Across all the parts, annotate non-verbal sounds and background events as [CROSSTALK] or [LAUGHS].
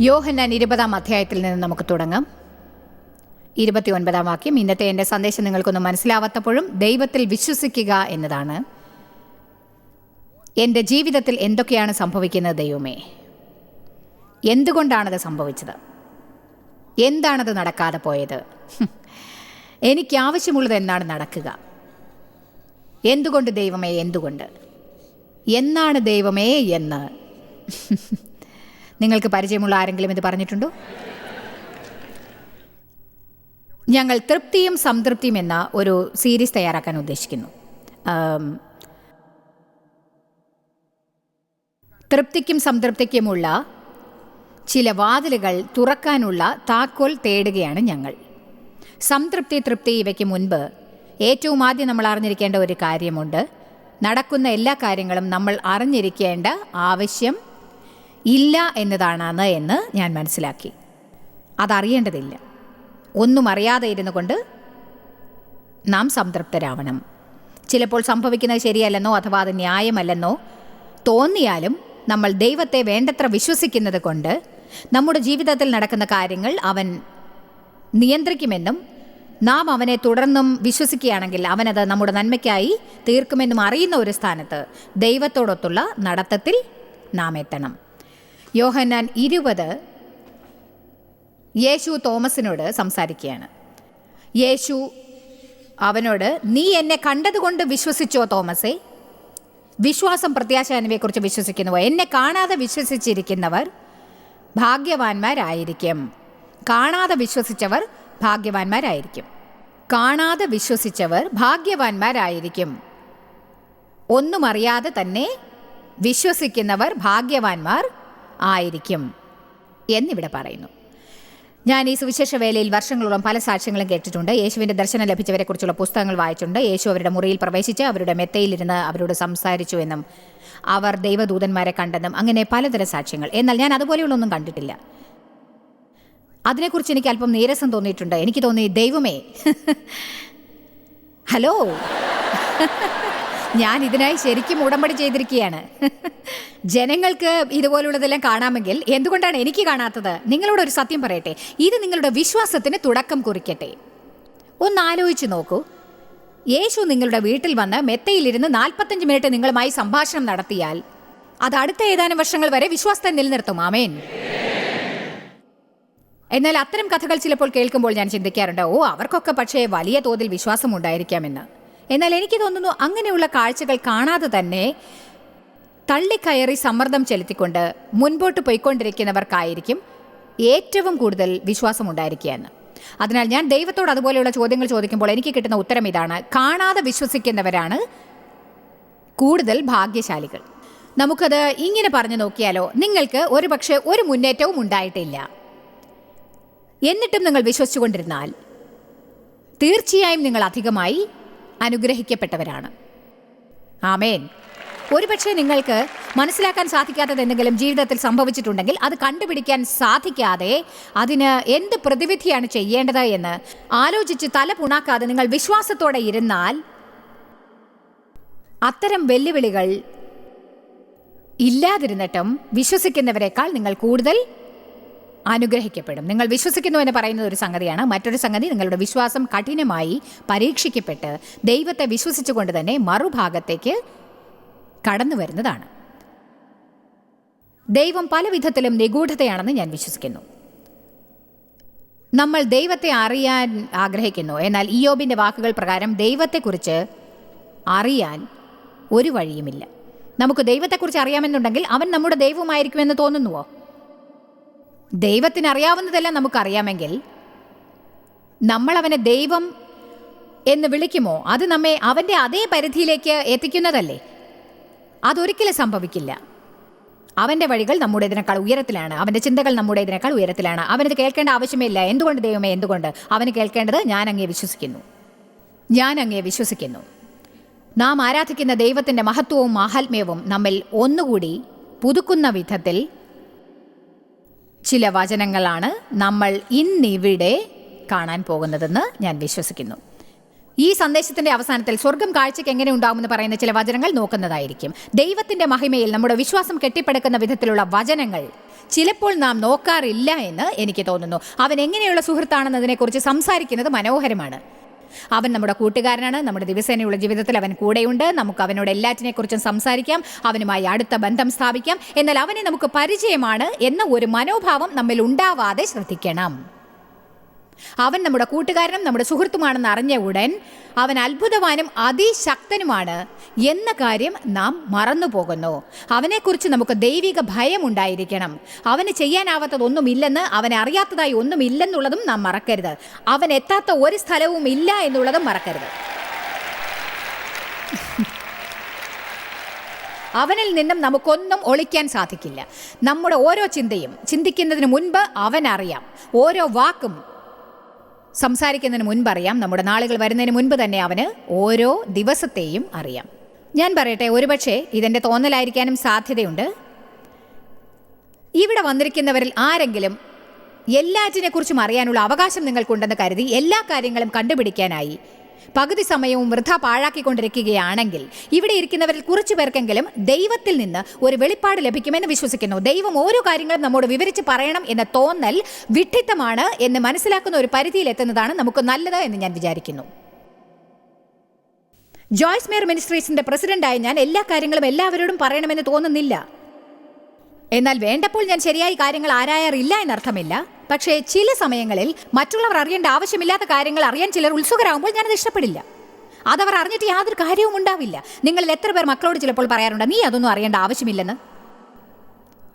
യോഹന്നാൻ ഇരുപതാം അധ്യായത്തിൽ നിന്ന് നമുക്ക് തുടങ്ങാം. ഇരുപത്തി ഒൻപതാം വാക്യം ഇന്നത്തെ എന്റെ സന്ദേശം നിങ്ങൾക്കൊന്നും മനസ്സിലാവാത്തപ്പോഴും ദൈവത്തിൽ വിശ്വസിക്കുക എന്നതാണ്. എന്റെ ജീവിതത്തിൽ എന്തൊക്കെയാണ് സംഭവിക്കുന്നത് ദൈവമേ? എന്തുകൊണ്ടാണത് സംഭവിച്ചത്? എന്താണത് നടക്കാതെ പോയത്. എനിക്ക് ആവശ്യമുള്ളത് എന്നാണ് നടക്കുക. എന്തുകൊണ്ട് ദൈവമേ എന്തുകൊണ്ട്? എന്നാണ് ദൈവമേ എന്ന്. നിങ്ങൾക്ക് പരിചയമുള്ള ആരെങ്കിലും ഇത് പറഞ്ഞിട്ടുണ്ടോ? ഞങ്ങൾ തൃപ്തിയും സംതൃപ്തിയും എന്ന ഒരു സീരീസ് തയ്യാറാക്കാൻ ഉദ്ദേശിക്കുന്നു. തൃപ്തിക്കും സംതൃപ്തിക്കുമുള്ള ചില വാതിലുകൾ തുറക്കാനുള്ള താക്കോൽ തേടുകയാണ് ഞങ്ങൾ. സംതൃപ്തി തൃപ്തി ഇവയ്ക്ക് മുൻപ് ഏറ്റവും ആദ്യം നമ്മൾ അറിഞ്ഞിരിക്കേണ്ട ഒരു കാര്യമുണ്ട്. നടക്കുന്ന എല്ലാ കാര്യങ്ങളും നമ്മൾ അറിഞ്ഞിരിക്കേണ്ട ആവശ്യം ഇല്ല എന്നതാണെന്ന് എന്ന് ഞാൻ മനസ്സിലാക്കി. അതറിയേണ്ടതില്ല. ഒന്നും അറിയാതെ ഇരുന്നു കൊണ്ട് നാം സംതൃപ്തരാവണം. ചിലപ്പോൾ സംഭവിക്കുന്നത് ശരിയല്ലെന്നോ അഥവാ അത് ന്യായമല്ലെന്നോ തോന്നിയാലും നമ്മൾ ദൈവത്തെ വേണ്ടത്ര വിശ്വസിക്കുന്നത് കൊണ്ട് നമ്മുടെ ജീവിതത്തിൽ നടക്കുന്ന കാര്യങ്ങൾ അവൻ നിയന്ത്രിക്കുമെന്നും നാം അവനെ തുടർന്നും വിശ്വസിക്കുകയാണെങ്കിൽ അവനത് നമ്മുടെ നന്മയ്ക്കായി തീർക്കുമെന്നും അറിയുന്ന ഒരു സ്ഥാനത്ത് ദൈവത്തോടൊത്തുള്ള നടത്തത്തിൽ നാം എത്തണം. യോഹന്നാൻ ഇരുപത്. യേശു തോമസിനോട് സംസാരിക്കുകയാണ്. യേശു അവനോട് നീ എന്നെ കണ്ടതുകൊണ്ട് വിശ്വസിച്ചോ തോമസേ? വിശ്വാസം പ്രത്യാശ എന്നിവയെക്കുറിച്ച് വിശ്വസിക്കുന്നവർ എന്നെ കാണാതെ വിശ്വസിച്ചിരിക്കുന്നവർ ഭാഗ്യവാന്മാരായിരിക്കും. കാണാതെ വിശ്വസിച്ചവർ ഭാഗ്യവാന്മാരായിരിക്കും. കാണാതെ വിശ്വസിച്ചവർ ഭാഗ്യവാന്മാരായിരിക്കും. ഒന്നും അറിയാതെ തന്നെ വിശ്വസിക്കുന്നവർ ഭാഗ്യവാന്മാർ ആയിരിക്കും എന്നിവിടെ പറയുന്നു. ഞാൻ ഈ സുവിശേഷ വേലയിൽ വർഷങ്ങളോളം പല സാക്ഷ്യങ്ങളും കേട്ടിട്ടുണ്ട്. യേശുവിന്റെ ദർശനം ലഭിച്ചവരെക്കുറിച്ചുള്ള പുസ്തകങ്ങൾ വായിച്ചിട്ടുണ്ട്. യേശു അവരുടെ മുറിയിൽ പ്രവേശിച്ച് അവരുടെ മെത്തയിലിരുന്ന് അവരോട് സംസാരിച്ചു എന്നും അവർ ദൈവദൂതന്മാരെ കണ്ടെന്നും അങ്ങനെ പലതരം സാക്ഷ്യങ്ങൾ. എന്നാൽ ഞാൻ അതുപോലെയുള്ളൊന്നും കണ്ടിട്ടില്ല. അതിനെക്കുറിച്ച് എനിക്ക് അല്പം നീരസം തോന്നിയിട്ടുണ്ട്. എനിക്ക് തോന്നി ദൈവമേ. ഹലോ. ഞാൻ ഇതിനായി ശരിക്കും ഉടമ്പടി ചെയ്തിരിക്കുകയാണ്. ജനങ്ങൾക്ക് ഇതുപോലുള്ളതെല്ലാം കാണാമെങ്കിൽ എന്തുകൊണ്ടാണ് എനിക്ക് കാണാത്തത്? നിങ്ങളോട് ഒരു സത്യം പറയട്ടെ. ഇത് നിങ്ങളുടെ വിശ്വാസത്തിന് തുടക്കം കുറിക്കട്ടെ. ഒന്ന് ആലോചിച്ച് നോക്കൂ. യേശു നിങ്ങളുടെ വീട്ടിൽ വന്ന് മെത്തയിലിരുന്ന് നാൽപ്പത്തഞ്ച് മിനിറ്റ് നിങ്ങളുമായി സംഭാഷണം നടത്തിയാൽ അത് അടുത്ത ഏതാനും വർഷങ്ങൾ വരെ വിശ്വാസത്തെ നിലനിർത്തും. ആമേൻ. എന്നാൽ അത്തരം കഥകൾ ചിലപ്പോൾ കേൾക്കുമ്പോൾ ഞാൻ ചിന്തിക്കാറുണ്ട് ഓ അവർക്കൊക്കെ പക്ഷേ വലിയ തോതിൽ വിശ്വാസം ഉണ്ടായിരിക്കാമെന്ന് എന്നാൽ എനിക്ക് തോന്നുന്നു അങ്ങനെയുള്ള കാഴ്ചകൾ കാണാതെ തന്നെ തള്ളിക്കയറി സമ്മർദ്ദം ചെലുത്തിക്കൊണ്ട് മുൻപോട്ട് പോയിക്കൊണ്ടിരിക്കുന്നവർക്കായിരിക്കും ഏറ്റവും കൂടുതൽ വിശ്വാസം ഉണ്ടായിരിക്കുക എന്ന് അതിനാൽ ഞാൻ ദൈവത്തോട് അതുപോലെയുള്ള ചോദ്യങ്ങൾ ചോദിക്കുമ്പോൾ എനിക്ക് കിട്ടുന്ന ഉത്തരം ഇതാണ്. കാണാതെ വിശ്വസിക്കുന്നവരാണ് കൂടുതൽ ഭാഗ്യശാലികൾ. നമുക്കത് ഇങ്ങനെ പറഞ്ഞു നോക്കിയാലോ നിങ്ങൾക്ക് ഒരു പക്ഷേ ഒരു മുന്നേറ്റവും ഉണ്ടായിട്ടില്ല. എന്നിട്ടും നിങ്ങൾ വിശ്വസിച്ചുകൊണ്ടിരുന്നാൽ തീർച്ചയായും നിങ്ങൾ അധികമായി അനുഗ്രഹിക്കപ്പെട്ടവരാണ്. ആമേൻ. ഒരുപക്ഷെ നിങ്ങൾക്ക് മനസ്സിലാക്കാൻ സാധിക്കാത്തത് എന്തെങ്കിലും ജീവിതത്തിൽ സംഭവിച്ചിട്ടുണ്ടെങ്കിൽ അത് കണ്ടുപിടിക്കാൻ സാധിക്കാതെ അതിന് എന്ത് പ്രതിവിധിയാണ് ചെയ്യേണ്ടത് എന്ന് ആലോചിച്ച് തല പുണാക്കാതെ നിങ്ങൾ വിശ്വാസത്തോടെ ഇരുന്നാൽ അത്തരം വെല്ലുവിളികൾ ഇല്ലാതിരുന്നിട്ടും വിശ്വസിക്കുന്നവരെക്കാൾ നിങ്ങൾ കൂടുതൽ അനുഗ്രഹിക്കപ്പെടും. നിങ്ങൾ വിശ്വസിക്കുന്നു എന്ന് പറയുന്നത് ഒരു സംഗതിയാണ്. മറ്റൊരു സംഗതി നിങ്ങളുടെ വിശ്വാസം കഠിനമായി പരീക്ഷിക്കപ്പെട്ട് ദൈവത്തെ വിശ്വസിച്ചുകൊണ്ട് തന്നെ മറുഭാഗത്തേക്ക് കടന്നു വരുന്നതാണ്. ദൈവം പല വിധത്തിലും നിഗൂഢതയാണെന്ന് ഞാൻ വിശ്വസിക്കുന്നു. നമ്മൾ ദൈവത്തെ അറിയാൻ ആഗ്രഹിക്കുന്നു. എന്നാൽ ഇയോബിന്റെ വാക്കുകൾ പ്രകാരം ദൈവത്തെക്കുറിച്ച് അറിയാൻ ഒരു വഴിയുമില്ല. നമുക്ക് ദൈവത്തെക്കുറിച്ച് അറിയാമെന്നുണ്ടെങ്കിൽ അവൻ നമ്മുടെ ദൈവമായിരിക്കുമെന്ന് തോന്നുന്നുവോ? ദൈവത്തിന് അറിയാവുന്നതെല്ലാം നമുക്കറിയാമെങ്കിൽ നമ്മൾ അവനെ ദൈവം എന്ന് വിളിക്കുമോ? അത് നമ്മെ അവന്റെ അതേ പരിധിയിലേക്ക് എത്തിക്കുന്നതല്ലേ? അതൊരിക്കലും സംഭവിക്കില്ല. അവന്റെ വഴികൾ നമ്മുടെ ഇതിനേക്കാൾ ഉയരത്തിലാണ് അവന്റെ ചിന്തകൾ നമ്മുടെ ഇതിനേക്കാൾ ഉയരത്തിലാണ്. അവനത് കേൾക്കേണ്ട ആവശ്യമില്ല. എന്തുകൊണ്ട് ദൈവമേ എന്തുകൊണ്ട്? അവന് കേൾക്കേണ്ടത് ഞാൻ അങ്ങേ വിശ്വസിക്കുന്നു. ഞാൻ അങ്ങേ വിശ്വസിക്കുന്നു. നാം ആരാധിക്കുന്ന ദൈവത്തിന്റെ മഹത്വവും മാഹാത്മ്യവും നമ്മിൽ ഒന്നുകൂടി പുതുക്കുന്ന വിധത്തിൽ ചില വചനങ്ങളാണ് നമ്മൾ ഇന്നിവിടെ കാണാൻ പോകുന്നതെന്ന് ഞാൻ വിശ്വസിക്കുന്നു. ഈ സന്ദേശത്തിന്റെ അവസാനത്തിൽ സ്വർഗം കാഴ്ചയ്ക്ക് എങ്ങനെ ഉണ്ടാകുമെന്ന് പറയുന്ന ചില വചനങ്ങൾ നോക്കുന്നതായിരിക്കും. ദൈവത്തിന്റെ മഹിമയിൽ നമ്മുടെ വിശ്വാസം കെട്ടിപ്പടുക്കുന്ന വിധത്തിലുള്ള വചനങ്ങൾ ചിലപ്പോൾ നാം നോക്കാറില്ല എന്ന് എനിക്ക് തോന്നുന്നു. അവൻ എങ്ങനെയുള്ള സുഹൃത്താണെന്നതിനെക്കുറിച്ച് സംസാരിക്കുന്നത് മനോഹരമാണ്. അവൻ നമ്മുടെ കൂട്ടുകാരനാണ്. നമ്മുടെ ദിവസേനയുള്ള ജീവിതത്തിൽ അവൻ കൂടെയുണ്ട്. നമുക്ക് അവനോട് എല്ലാറ്റിനെക്കുറിച്ചും സംസാരിക്കാം. അവനുമായി അടുത്ത ബന്ധം സ്ഥാപിക്കാം. എന്നാൽ അവനെ നമുക്ക് പരിചയമാണ് എന്ന ഒരു മനോഭാവം നമ്മിൽ ഉണ്ടാവാതെ ശ്രദ്ധിക്കണം. അവൻ നമ്മുടെ കൂട്ടുകാരനും നമ്മുടെ സുഹൃത്തുമാണെന്ന് അറിഞ്ഞ ഉടൻ അവൻ അത്ഭുതവാനും അതിശക്തനുമാണ് എന്ന കാര്യം നാം മറന്നു പോകുന്നു അവനെക്കുറിച്ച് നമുക്ക് ദൈവിക ഭയം ഉണ്ടായിരിക്കണം അവന് ചെയ്യാനാവാത്തതൊന്നുമില്ലെന്ന് അവനെ അറിയാത്തതായി ഒന്നുമില്ലെന്നുള്ളതും നാം മറക്കരുത്. അവൻ എത്താത്ത ഒരു സ്ഥലവും ഇല്ല എന്നുള്ളതും മറക്കരുത്. അവനിൽ നിന്നും നമുക്കൊന്നും ഒളിക്കാൻ സാധിക്കില്ല. നമ്മുടെ ഓരോ ചിന്തയും ചിന്തിക്കുന്നതിന് മുൻപ് അവനറിയാം. ഓരോ വാക്കും സംസാരിക്കുന്നതിന് മുൻപ് അറിയാം നമ്മുടെ നാളുകൾ വരുന്നതിന് മുൻപ് തന്നെ അവന് ഓരോ ദിവസത്തെയും അറിയാം. ഞാൻ പറയട്ടെ ഒരുപക്ഷെ ഇതെന്റെ തോന്നലായിരിക്കാനും സാധ്യതയുണ്ട്. ഇവിടെ വന്നിരിക്കുന്നവരിൽ ആരെങ്കിലും എല്ലാറ്റിനെക്കുറിച്ചും അറിയാനുള്ള അവകാശം നിങ്ങൾക്കുണ്ടെന്ന് കരുതി എല്ലാ കാര്യങ്ങളും കണ്ടുപിടിക്കാനായി പകുതി സമയവും വൃഥ പാഴാക്കിക്കൊണ്ടിരിക്കുകയാണെങ്കിൽ ഇവിടെ ഇരിക്കുന്നവരിൽ കുറച്ചു പേർക്കെങ്കിലും ദൈവത്തിൽ നിന്ന് ഒരു വെളിപ്പാട് ലഭിക്കുമെന്ന് വിശ്വസിക്കുന്നു. ദൈവം ഓരോ കാര്യങ്ങളും നമ്മോട് വിവരിച്ച് പറയണം എന്ന തോന്നൽ വിഡ്ഢിത്തമാണ് എന്ന് മനസ്സിലാക്കുന്ന ഒരു പരിധിയിലെത്തുന്നതാണ് നമുക്ക് നല്ലത് എന്ന് ഞാൻ വിചാരിക്കുന്നു. ജോയ്സ് മേയർ മിനിസ്ട്രീസിന്റെ പ്രസിഡന്റായി ഞാൻ എല്ലാ കാര്യങ്ങളും എല്ലാവരോടും പറയണമെന്ന് തോന്നുന്നില്ല. എന്നാൽ വേണ്ടപ്പോൾ ഞാൻ ശരിയായി കാര്യങ്ങൾ ആരായാറില്ല എന്നർത്ഥമില്ല. പക്ഷേ ചില സമയങ്ങളിൽ മറ്റുള്ളവർ അറിയേണ്ട ആവശ്യമില്ലാത്ത കാര്യങ്ങൾ അറിയാൻ ചിലർ ഉത്സുകരാകുമ്പോൾ ഞാനത് ഇഷ്ടപ്പെടില്ല. അതവർ അറിഞ്ഞിട്ട് യാതൊരു കാര്യവും ഉണ്ടാവില്ല. നിങ്ങളിൽ എത്ര പേർ മക്കളോട് ചിലപ്പോൾ പറയാറുണ്ട് നീ അതൊന്നും അറിയേണ്ട ആവശ്യമില്ലെന്ന്?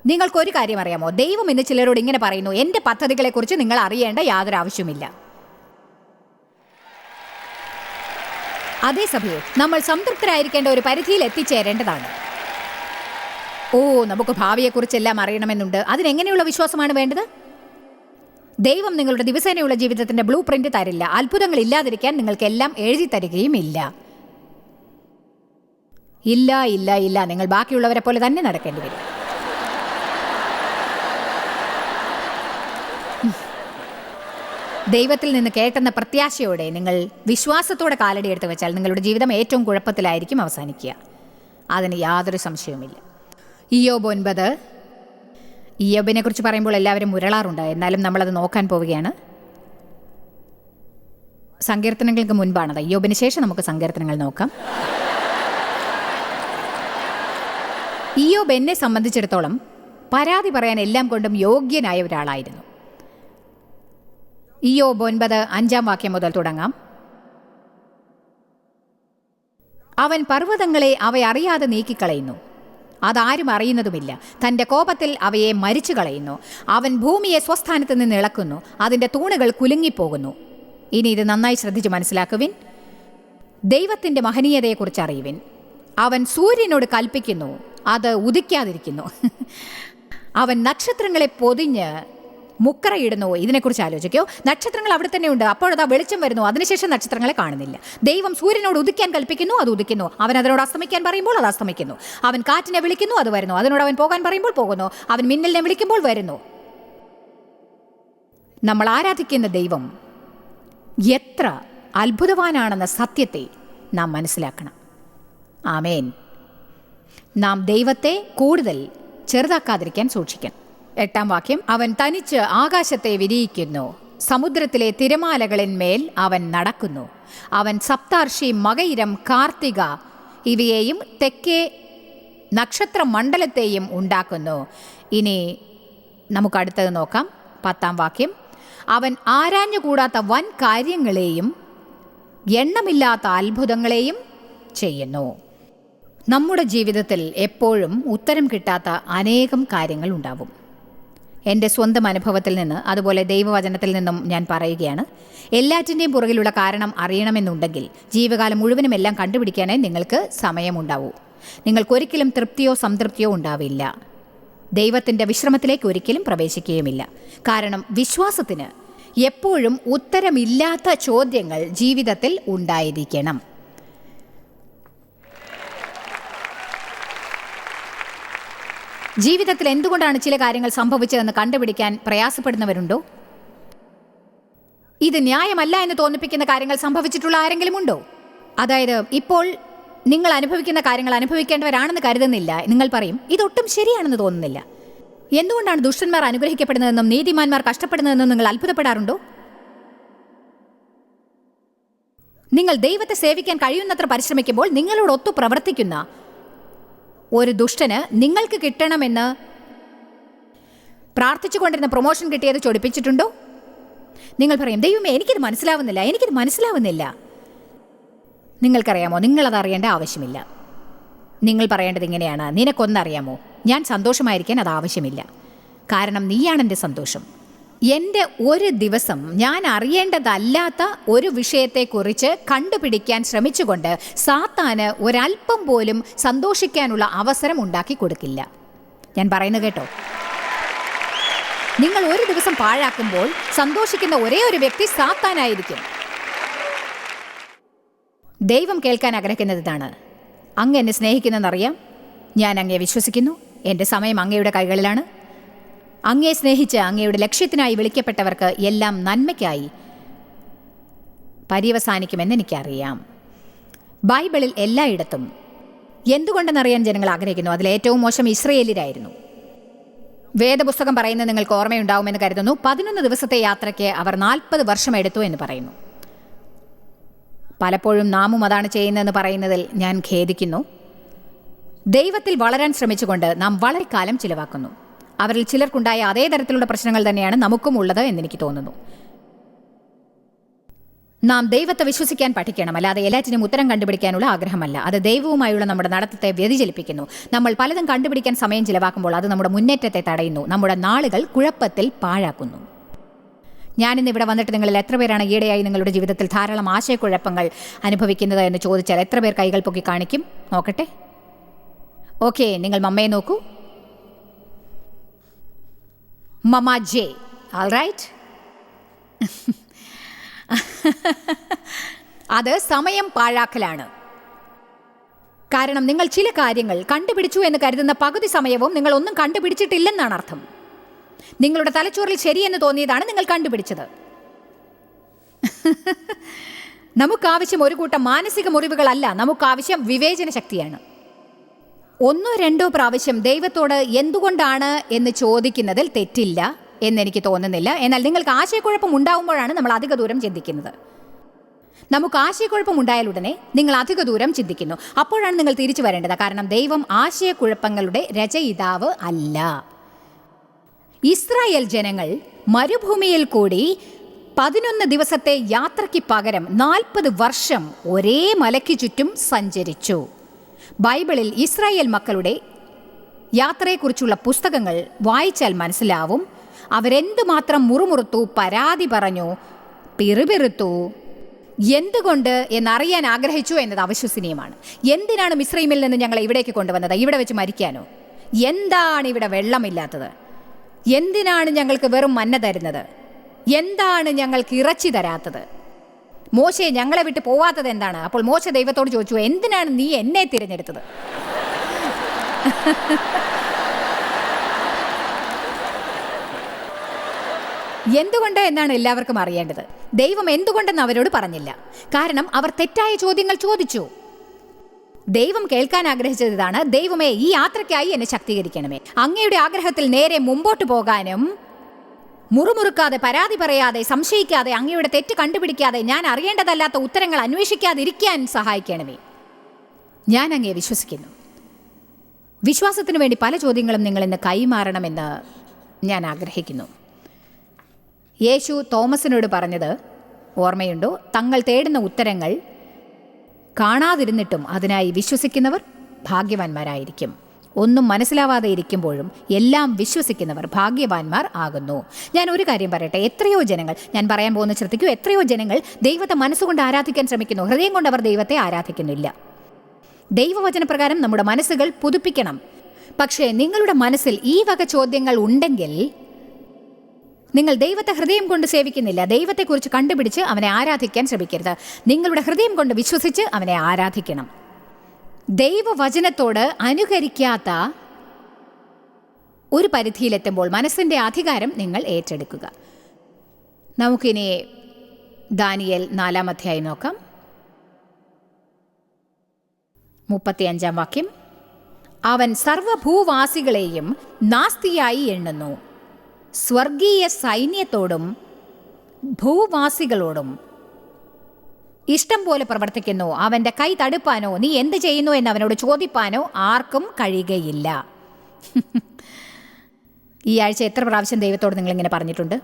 നിങ്ങൾക്കൊരു കാര്യം അറിയാമോ? ദൈവം ഇന്ന് ചിലരോട് ഇങ്ങനെ പറയുന്നു എന്റെ പദ്ധതികളെക്കുറിച്ച് നിങ്ങൾ അറിയേണ്ട യാതൊരു ആവശ്യമില്ല അതേസമയം നമ്മൾ സംതൃപ്തരായിരിക്കേണ്ട ഒരു പരിധിയിൽ എത്തിച്ചേരേണ്ടതാണ്. ഓ നമുക്ക് ഭാവിയെക്കുറിച്ചെല്ലാം അറിയണമെന്നുണ്ട്. അതിനെങ്ങനെയുള്ള വിശ്വാസമാണ് വേണ്ടത്? ദൈവം നിങ്ങളുടെ ദിവസേനയുള്ള ജീവിതത്തിന്റെ ബ്ലൂ പ്രിന്റ് തരില്ല. അത്ഭുതങ്ങൾ ഇല്ലാതിരിക്കാൻ നിങ്ങൾക്ക് എല്ലാം എഴുതി തരികയും ഇല്ല ഇല്ല ഇല്ല. ഇല്ല നിങ്ങൾ ബാക്കിയുള്ളവരെ പോലെ തന്നെ നടക്കേണ്ടി വരും. ദൈവത്തിൽ നിന്ന് കേട്ടെന്ന പ്രത്യാശയോടെ നിങ്ങൾ വിശ്വാസത്തോടെ കാലടി എടുത്ത് വെച്ചാൽ നിങ്ങളുടെ ജീവിതം ഏറ്റവും കുഴപ്പത്തിലായിരിക്കും അവസാനിക്കുക. അതിന് യാതൊരു സംശയവുമില്ല. ഇയോബ് ഒൻപത് ഇയോബിനെ കുറിച്ച് പറയുമ്പോൾ എല്ലാവരും മുരളാറുണ്ട് എന്നാലും നമ്മളത് നോക്കാൻ പോവുകയാണ്. സങ്കീർത്തനങ്ങൾക്ക് മുൻപാണത്. ഇയോബിന് ശേഷം നമുക്ക് സങ്കീർത്തനങ്ങൾ നോക്കാം. ഇയോബ് എന്നെ സംബന്ധിച്ചിടത്തോളം പരാതി പറയാൻ എല്ലാം കൊണ്ടും യോഗ്യനായ ഒരാളായിരുന്നു. ഇയോബ് ഒൻപത് അഞ്ചാം വാക്യം മുതൽ തുടങ്ങാം. അവൻ പർവതങ്ങളെ അവയറിയാതെ നീക്കിക്കളയുന്നു. അതാരും അറിയുന്നതുമില്ല. തന്റെ കോപത്തിൽ അവയെ മരിച്ചു കളയുന്നു. അവൻ ഭൂമിയെ സ്വസ്ഥാനത്ത് നിന്ന് ഇളക്കുന്നു. അതിന്റെ തൂണുകൾ കുലുങ്ങിപ്പോകുന്നു. ഇനി ഇത് നന്നായി ശ്രദ്ധിച്ച് മനസ്സിലാക്കുവിൻ. ദൈവത്തിന്റെ മഹനീയതയെക്കുറിച്ച് അറിയുവിൻ. അവൻ സൂര്യനോട് കൽപ്പിക്കുന്നു. അത് ഉദിക്കാതിരിക്കുന്നു. [LAUGHS] അവൻ നക്ഷത്രങ്ങളെ പൊതിഞ്ഞ് മുക്കറയിടുന്നു ഇതിനെക്കുറിച്ച് ആലോചിക്കോ. നക്ഷത്രങ്ങൾ അവിടെ തന്നെ ഉണ്ട്. അപ്പോഴതാ വെളിച്ചം വരുന്നു. അതിനുശേഷം നക്ഷത്രങ്ങളെ കാണുന്നില്ല. ദൈവം സൂര്യനോട് ഉദിക്കാൻ കൽപ്പിക്കുന്നു അത് ഉദിക്കുന്നു. അവൻ അതിനോട് അസ്തമിക്കാൻ പറയുമ്പോൾ അത് അസ്തമിക്കുന്നു. അവൻ കാറ്റിനെ വിളിക്കുന്നു അത് വരുന്നു. അതിനോട് അവൻ പോകാൻ പറയുമ്പോൾ പോകുന്നു. അവൻ മിന്നലിനെ വിളിക്കുമ്പോൾ വരുന്നു. നമ്മൾ ആരാധിക്കുന്ന ദൈവം എത്ര അത്ഭുതവാനാണെന്ന സത്യത്തെ നാം മനസ്സിലാക്കണം. ആമേൻ. നാം ദൈവത്തെ കൂടുതൽ ചെറുതാക്കാതിരിക്കാൻ സൂക്ഷിക്കണം. എട്ടാം വാക്യം അവൻ തനിച്ച് ആകാശത്തെ വിരിയിക്കുന്നു സമുദ്രത്തിലെ തിരമാലകളിന്മേൽ അവൻ നടക്കുന്നു. അവൻ സപ്താർഷി മകയിരം കാർത്തിക ഇവയെയും തെക്കേ നക്ഷത്ര മണ്ഡലത്തെയും ഉണ്ടാക്കുന്നു. ഇനി നമുക്ക് അടുത്തത് നോക്കാം പത്താം വാക്യം അവൻ ആരാഞ്ഞുകൂടാത്ത വൻ കാര്യങ്ങളെയും എണ്ണമില്ലാത്ത അത്ഭുതങ്ങളെയും ചെയ്യുന്നു. നമ്മുടെ ജീവിതത്തിൽ എപ്പോഴും ഉത്തരം കിട്ടാത്ത അനേകം കാര്യങ്ങൾ ഉണ്ടാവും. എന്റെ സ്വന്തം അനുഭവത്തിൽ നിന്ന് അതുപോലെ ദൈവവചനത്തിൽ നിന്നും ഞാൻ പറയുകയാണ്. എല്ലാറ്റിന്റെയും പുറകിലുള്ള കാരണം അറിയണമെന്നുണ്ടെങ്കിൽ ജീവകാലം മുഴുവനും എല്ലാം കണ്ടുപിടിക്കാനേ നിങ്ങൾക്ക് സമയമുണ്ടാവൂ. നിങ്ങൾക്കൊരിക്കലും തൃപ്തിയോ സംതൃപ്തിയോ ഉണ്ടാവില്ല. ദൈവത്തിന്റെ വിശ്രമത്തിലേക്ക് ഒരിക്കലും പ്രവേശിക്കുകയുമില്ല. കാരണം വിശ്വാസത്തിന് എപ്പോഴും ഉത്തരമില്ലാത്ത ചോദ്യങ്ങൾ ജീവിതത്തിൽ ഉണ്ടായിരിക്കണം. ജീവിതത്തിൽ എന്തുകൊണ്ടാണ് ചില കാര്യങ്ങൾ സംഭവിച്ചതെന്ന് കണ്ടുപിടിക്കാൻ പ്രയാസപ്പെടുന്നവരുണ്ടോ? ഇത് ന്യായമല്ല എന്ന് തോന്നിപ്പിക്കുന്ന കാര്യങ്ങൾ സംഭവിച്ചിട്ടുള്ള ആരെങ്കിലും ഉണ്ടോ? അതായത് ഇപ്പോൾ നിങ്ങൾ അനുഭവിക്കുന്ന കാര്യങ്ങൾ അനുഭവിക്കേണ്ടവരാണെന്ന് കരുതുന്നില്ല. നിങ്ങൾ പറയും ഇതൊട്ടും ശരിയാണെന്ന് തോന്നുന്നില്ല. എന്തുകൊണ്ടാണ് ദുഷ്ടന്മാർ അനുഗ്രഹിക്കപ്പെടുന്നതെന്നും നീതിമാന്മാർ കഷ്ടപ്പെടുന്നതെന്നും നിങ്ങൾ അത്ഭുതപ്പെടാറുണ്ടോ? നിങ്ങൾ ദൈവത്തെ സേവിക്കാൻ കഴിയുന്നത്ര പരിശ്രമിക്കുമ്പോൾ നിങ്ങളോടൊത്തു പ്രവർത്തിക്കുന്ന ഒരു ദുഷ്ടന് നിങ്ങൾക്ക് കിട്ടണമെന്ന് പ്രാർത്ഥിച്ചുകൊണ്ടിരുന്ന പ്രൊമോഷൻ കിട്ടിയത് ചൊടിപ്പിച്ചിട്ടുണ്ടോ? നിങ്ങൾ പറയും ദൈവമേ എനിക്കിത് മനസ്സിലാവുന്നില്ല എനിക്കിത് മനസ്സിലാവുന്നില്ല. നിങ്ങൾക്കറിയാമോ നിങ്ങളത് അറിയേണ്ട ആവശ്യമില്ല. നിങ്ങൾ പറയേണ്ടത് ഇങ്ങനെയാണ് നിനക്കൊന്നറിയാമോ ഞാൻ സന്തോഷമായിരിക്കാൻ അത് ആവശ്യമില്ല. കാരണം നീയാണ് എന്റെ സന്തോഷം. എന്റെ ഒരു ദിവസം ഞാൻ അറിയേണ്ടതല്ലാത്ത ഒരു വിഷയത്തെക്കുറിച്ച് കണ്ടുപിടിക്കാൻ ശ്രമിച്ചുകൊണ്ട് സാത്താന് ഒരല്പം പോലും സന്തോഷിക്കാനുള്ള അവസരം ഉണ്ടാക്കി കൊടുക്കില്ല. ഞാൻ പറയുന്നത് കേട്ടോ. നിങ്ങൾ ഒരു ദിവസം പാഴാക്കുമ്പോൾ സന്തോഷിക്കുന്ന ഒരേ ഒരു വ്യക്തി സാത്താനായിരിക്കും. ദൈവം കേൾക്കാൻ ആഗ്രഹിക്കുന്നത് ഇതാണ്. അങ്ങ് എന്നെ സ്നേഹിക്കുന്നെന്നറിയാം. ഞാൻ അങ്ങയെ വിശ്വസിക്കുന്നു. എന്റെ സമയം അങ്ങയുടെ കൈകളിലാണ്. അങ്ങയെ സ്നേഹിച്ച് അങ്ങയുടെ ലക്ഷ്യത്തിനായി വിളിക്കപ്പെട്ടവർക്ക് എല്ലാം നന്മയ്ക്കായി പര്യവസാനിക്കുമെന്ന് എനിക്കറിയാം. ബൈബിളിൽ എല്ലായിടത്തും എന്തുകൊണ്ടെന്നറിയാൻ ജനങ്ങൾ ആഗ്രഹിക്കുന്നു? അതിൽ ഏറ്റവും മോശം ഇസ്രയേലിലായിരുന്നു വേദപുസ്തകം പറയുന്നത് നിങ്ങൾക്ക് ഓർമ്മയുണ്ടാവുമെന്ന് കരുതുന്നു. പതിനൊന്ന് ദിവസത്തെ യാത്രയ്ക്ക് അവർ നാൽപ്പത് വർഷം എടുത്തു എന്ന് പറയുന്നു. പലപ്പോഴും നാമും അതാണ് ചെയ്യുന്നതെന്ന് പറയുന്നതിൽ ഞാൻ ഖേദിക്കുന്നു. ദൈവത്തിൽ വളരാൻ ശ്രമിച്ചുകൊണ്ട് നാം വളരെ കാലം ചിലവാക്കുന്നു. അവരിൽ ചിലർക്കുണ്ടായ അതേ തരത്തിലുള്ള പ്രശ്നങ്ങൾ തന്നെയാണ് നമുക്കും ഉള്ളത് എന്നെനിക്ക് തോന്നുന്നു. നാം ദൈവത്തെ വിശ്വസിക്കാൻ പഠിക്കണം. അല്ലാതെ എല്ലാറ്റിനും ഉത്തരം കണ്ടുപിടിക്കാനുള്ള ആഗ്രഹമല്ല. അത് ദൈവവുമായുള്ള നമ്മുടെ നടത്തത്തെ വ്യതിചലിപ്പിക്കുന്നു. നമ്മൾ പലതും കണ്ടുപിടിക്കാൻ സമയം ചിലവാക്കുമ്പോൾ അത് നമ്മുടെ മുന്നേറ്റത്തെ തടയുന്നു. നമ്മുടെ നാളുകൾ കുഴപ്പത്തിൽ പാഴാക്കുന്നു. ഞാനിന്ന് ഇവിടെ വന്നിട്ട് നിങ്ങളിൽ എത്ര പേരാണ് ഈയിടെയായി നിങ്ങളുടെ ജീവിതത്തിൽ ധാരാളം ആശയക്കുഴപ്പങ്ങൾ അനുഭവിക്കുന്നത് എന്ന് ചോദിച്ചാൽ എത്ര പേർ കൈകൾ പൊക്കി കാണിക്കും? നോക്കട്ടെ. ഓക്കെ നിങ്ങൾ മമ്മയെ നോക്കൂ. മമ J. ആൾ റൈറ്റ് [LAUGHS] അത് സമയം പാഴാക്കലാണ്. കാരണം നിങ്ങൾ ചില കാര്യങ്ങൾ കണ്ടുപിടിച്ചു എന്ന് കരുതുന്ന പകുതി സമയവും നിങ്ങൾ ഒന്നും കണ്ടുപിടിച്ചിട്ടില്ലെന്നാണ് അർത്ഥം. നിങ്ങളുടെ തലച്ചോറിൽ ശരിയെന്ന് തോന്നിയതാണ് നിങ്ങൾ കണ്ടുപിടിച്ചത്. [LAUGHS] നമുക്കാവശ്യം ഒരു കൂട്ടം മാനസിക മുറിവുകളല്ല നമുക്കാവശ്യം വിവേചന ശക്തിയാണ്. ഒന്നോ രണ്ടോ പ്രാവശ്യം ദൈവത്തോട് എന്തുകൊണ്ടാണ് എന്ന് ചോദിക്കുന്നതിൽ തെറ്റില്ല എന്നെനിക്ക് തോന്നുന്നില്ല. എന്നാൽ നിങ്ങൾക്ക് ആശയക്കുഴപ്പം ഉണ്ടാവുമ്പോഴാണ് നമ്മൾ അധിക ദൂരം ചിന്തിക്കുന്നത്. നമുക്ക് ആശയക്കുഴപ്പം ഉണ്ടായാൽ ഉടനെ നിങ്ങൾ അധിക ദൂരം ചിന്തിക്കുന്നു. അപ്പോഴാണ് നിങ്ങൾ തിരിച്ചു വരേണ്ടത്. കാരണം ദൈവം ആശയക്കുഴപ്പങ്ങളുടെ രചയിതാവ് അല്ല. ഇസ്രായേൽ ജനങ്ങൾ മരുഭൂമിയിൽ കൂടി പതിനൊന്ന് ദിവസത്തെ യാത്രയ്ക്ക് പകരം നാൽപ്പത് വർഷം ഒരേ മലയ്ക്ക് ചുറ്റും സഞ്ചരിച്ചു. ബൈബിളിൽ ഇസ്രായേൽ മക്കളുടെ യാത്രയെക്കുറിച്ചുള്ള പുസ്തകങ്ങൾ വായിച്ചാൽ മനസ്സിലാവും. അവരെന്തുമാത്രം മുറുമുറുത്തു പരാതി പറഞ്ഞു പിറുപിറുത്തു എന്തുകൊണ്ട് എന്നറിയാൻ ആഗ്രഹിച്ചു എന്നത് അവിശ്വസനീയമാണ്. എന്തിനാണ് മിശ്രൈമിൽ നിന്ന് ഞങ്ങളെ ഇവിടേക്ക് കൊണ്ടുവന്നത്? ഇവിടെ വെച്ച് മരിക്കാനോ? എന്താണ് ഇവിടെ വെള്ളമില്ലാത്തത്? എന്തിനാണ് ഞങ്ങൾക്ക് വെറും മന്ന തരുന്നത്? എന്താണ് ഞങ്ങൾക്ക് ഇറച്ചി തരാത്തത്? മോശയെ ഞങ്ങളെ വിട്ട് പോവാത്തത് എന്താണ്? അപ്പോൾ മോശ ദൈവത്തോട് ചോദിച്ചു എന്തിനാണ് നീ എന്നെ തിരഞ്ഞെടുത്തത്? എന്തുകൊണ്ട് എന്നാണ് എല്ലാവർക്കും അറിയേണ്ടത്? ദൈവം എന്തുകൊണ്ടെന്ന് അവരോട് പറഞ്ഞില്ല. കാരണം അവർ തെറ്റായ ചോദ്യങ്ങൾ ചോദിച്ചു. ദൈവം കേൾക്കാൻ ആഗ്രഹിച്ചത് ഇതാണ് ദൈവമേ ഈ യാത്രയ്ക്കായി എന്നെ ശക്തീകരിക്കണമേ. അങ്ങയുടെ ആഗ്രഹത്തിൽ നേരെ മുമ്പോട്ട് പോകാനും മുറുമുറുക്കാതെ പരാതി പറയാതെ സംശയിക്കാതെ അങ്ങയുടെ തെറ്റ് കണ്ടുപിടിക്കാതെ ഞാൻ അറിയേണ്ടതല്ലാത്ത ഉത്തരങ്ങൾ അന്വേഷിക്കാതിരിക്കാൻ സഹായിക്കണമേ. ഞാൻ അങ്ങയെ വിശ്വസിക്കുന്നു. വിശ്വാസത്തിനു വേണ്ടി പല ചോദ്യങ്ങളും നിങ്ങൾ ഇന്ന് കൈമാറണമെന്ന് ഞാൻ ആഗ്രഹിക്കുന്നു. യേശു തോമസിനോട് പറഞ്ഞത് ഓർമ്മയുണ്ടോ? തങ്ങൾ തേടുന്ന ഉത്തരങ്ങൾ കാണാതിരുന്നിട്ടും അതിനായി വിശ്വസിക്കുന്നവർ ഭാഗ്യവാന്മാരായിരിക്കും. ഒന്നും മനസ്സിലാവാതെ ഇരിക്കുമ്പോഴും എല്ലാം വിശ്വസിക്കുന്നവർ ഭാഗ്യവാന്മാർ ആകുന്നു. ഞാൻ ഒരു കാര്യം പറയട്ടെ എത്രയോ ജനങ്ങൾ ഞാൻ പറയാൻ പോകുന്ന ശ്രദ്ധിക്കൂ എത്രയോ ജനങ്ങൾ ദൈവത്തെ മനസ്സുകൊണ്ട് ആരാധിക്കാൻ ശ്രമിക്കുന്നു ഹൃദയം കൊണ്ട് അവർ ദൈവത്തെ ആരാധിക്കുന്നില്ല. ദൈവവചനപ്രകാരം നമ്മുടെ മനസ്സുകൾ പുതുപ്പിക്കണം. പക്ഷേ നിങ്ങളുടെ മനസ്സിൽ ഈ വക ചോദ്യങ്ങൾ ഉണ്ടെങ്കിൽ നിങ്ങൾ ദൈവത്തെ ഹൃദയം കൊണ്ട് സേവിക്കുന്നില്ല. ദൈവത്തെക്കുറിച്ച് കണ്ടുപിടിച്ച് അവനെ ആരാധിക്കാൻ ശ്രമിക്കരുത്. നിങ്ങളുടെ ഹൃദയം കൊണ്ട് വിശ്വസിച്ച് അവനെ ആരാധിക്കണം. ദൈവവചനത്തോട് അനുകരിക്കാത്ത ഒരു പരിധിയിലെത്തുമ്പോൾ മനസ്സിന്റെ അധികാരം നിങ്ങൾ ഏറ്റെടുക്കുക. നമുക്കിനി ദാനിയൽ നാലാം അധ്യായം നോക്കാം. മുപ്പത്തിയഞ്ചാം വാക്യം. അവൻ സർവഭൂവാസികളെയും നാസ്തിയായി എണ്ണുന്നു. സ്വർഗീയ സൈന്യത്തോടും ഭൂവാസികളോടും ഇഷ്ടം പോലെ പ്രവർത്തിക്കുന്നു. അവന്റെ കൈ തടുപ്പാനോ നീ എന്ത് ചെയ്യുന്നു എന്ന് അവനോട് ചോദിപ്പാനോ ആർക്കും കഴിയുകയില്ല. ഈ ആഴ്ച എത്ര പ്രാവശ്യം ദൈവത്തോട് നിങ്ങൾ ഇങ്ങനെ പറഞ്ഞിട്ടുണ്ട്?